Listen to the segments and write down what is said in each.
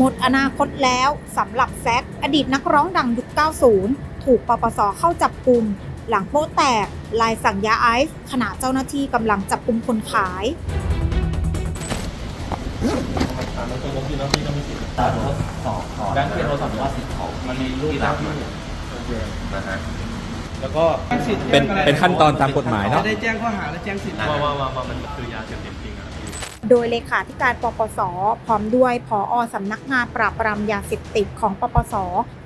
มดอนาคตแล้วสำหรับแซกอดีตนักร้องดังยุค 90 ถูกปปสเข้าจับกลุ่ม หลังโป๊ะแตก ลายสั่งยาไอซ์ขณะเจ้าหน้าที่กำลังจับกลุ่มคนขายอ่ามันตรงที่น้องพี่ก็มีสิทธิ์แต่ทดสอบก่อนแบงค์เพียรโทรศัพท์ว่าสิทธิ์ของมันมีรูปที่หน้ารับที่มาโอเคนะฮะแล้วก็เป็นเป็นขั้นตอนตามกฎหมายเนาะจะได้แจ้งข้อหาและแจ้งสิทธิ์ว่าว่าว่าว่ามันคือยาเสพติดจริงอะพี่ โดยเลขาธิการปปส พร้อมด้วยผออสำนักงานปราบปรามยาเสพติดของปปส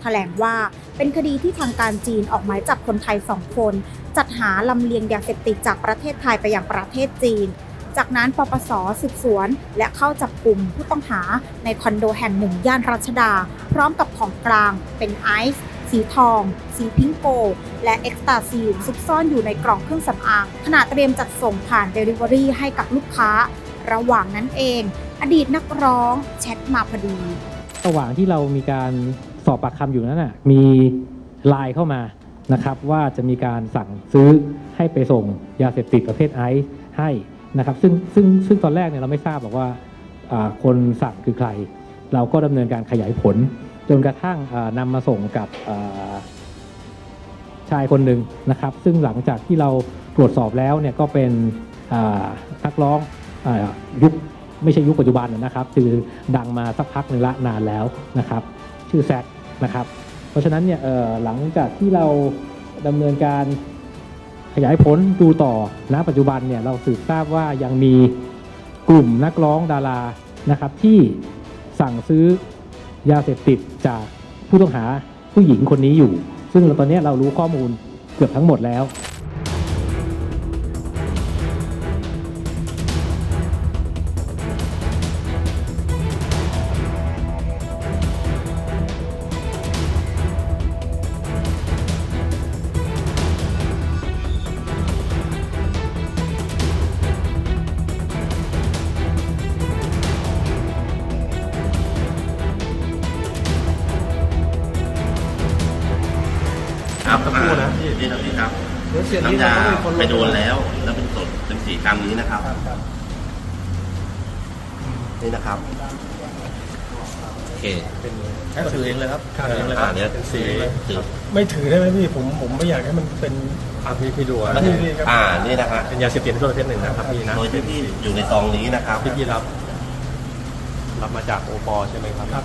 แถลงว่า เป็นคดีที่ทางการจีนออกหมายจับคนไทยสองคน จัดหาลำเลียงยาเสพติดจากประเทศไทยไปยังประเทศจีน จากนั้นปปสสืบสวน และเข้าจับกลุ่มผู้ต้องหาในคอนโดแห่งหนึ่งย่านรัชดา พร้อมกับของกลางเป็นไอซ์สีทอง สีพิงโก และเอ็กซ์ตาซีซุกซ่อนอยู่ในกล่องเครื่องสำอางขณะเตรียมจัดส่งผ่านเดลิเวอรี่ให้กับลูกค้า ระหว่างนั้นเอง อดีตนักร้องแชทมาพอดี ระหว่างที่เรามีการสอบปากคำอยู่นั้นน่ะมีไลน์เข้ามานะครับว่าจะมีการสั่งซื้อให้ไปส่งยาเสพติดประเภทไอซ์ให้นะครับซึ่งซึ่งซึ่งตอนแรกเนี่ยเราไม่ทราบหรอกว่าคนสั่งคือใคร เราก็ดำเนินการขยายผล จนกระทั่งอ่านำมาส่งกับชายคนหนึ่งนะครับ ซึ่งหลังจากที่เราตรวจสอบแล้วเนี่ยก็เป็นนักร้อง ยุคไม่ใช่ยุคปัจจุบันนะครับ คือดังมาสักพักหนึ่งละนานแล้วนะครับ ชื่อแซกนะครับ เพราะฉะนั้นเนี่ยหลังจากที่เราดำเนินการขยายผลดูต่อณปัจจุบันเนี่ยเราสืบทราบว่ายังมีกลุ่มนักร้องดารานะครับ ที่สั่งซื้อยาเสพติดจากผู้ต้องหาผู้หญิงคนนี้อยู่ ซึ่งตอนนี้เรารู้ข้อมูลเกือบทั้งหมดแล้ว ครับสักครู่นะพี่นี่นะพี่ครับเดี๋ยวเสียนี้น้ำเรายาก็เป็นคนไปโดนแล้ว แล้วเป็นสดเป็นสีกรัมนี้นะครับ นี่นะครับ โอเคใช้ถือเองเลยครับถือเองเลยคอ่ารับเดี๋ยวเป็นสีสีเลยสีไม่ถือได้ไหมพี่ผมผมไม่อยากให้มันเป็นอะพี่พี่ดูอะนี่นี่ครับอ่านี่นะฮะเป็นยาเสพติดประเภทหนึ่งนะครับพี่นะโดยที่พี่อยู่ในซองนี้นะครับที่พี่รับ รับมาจากโอปอใช่ไหมครับ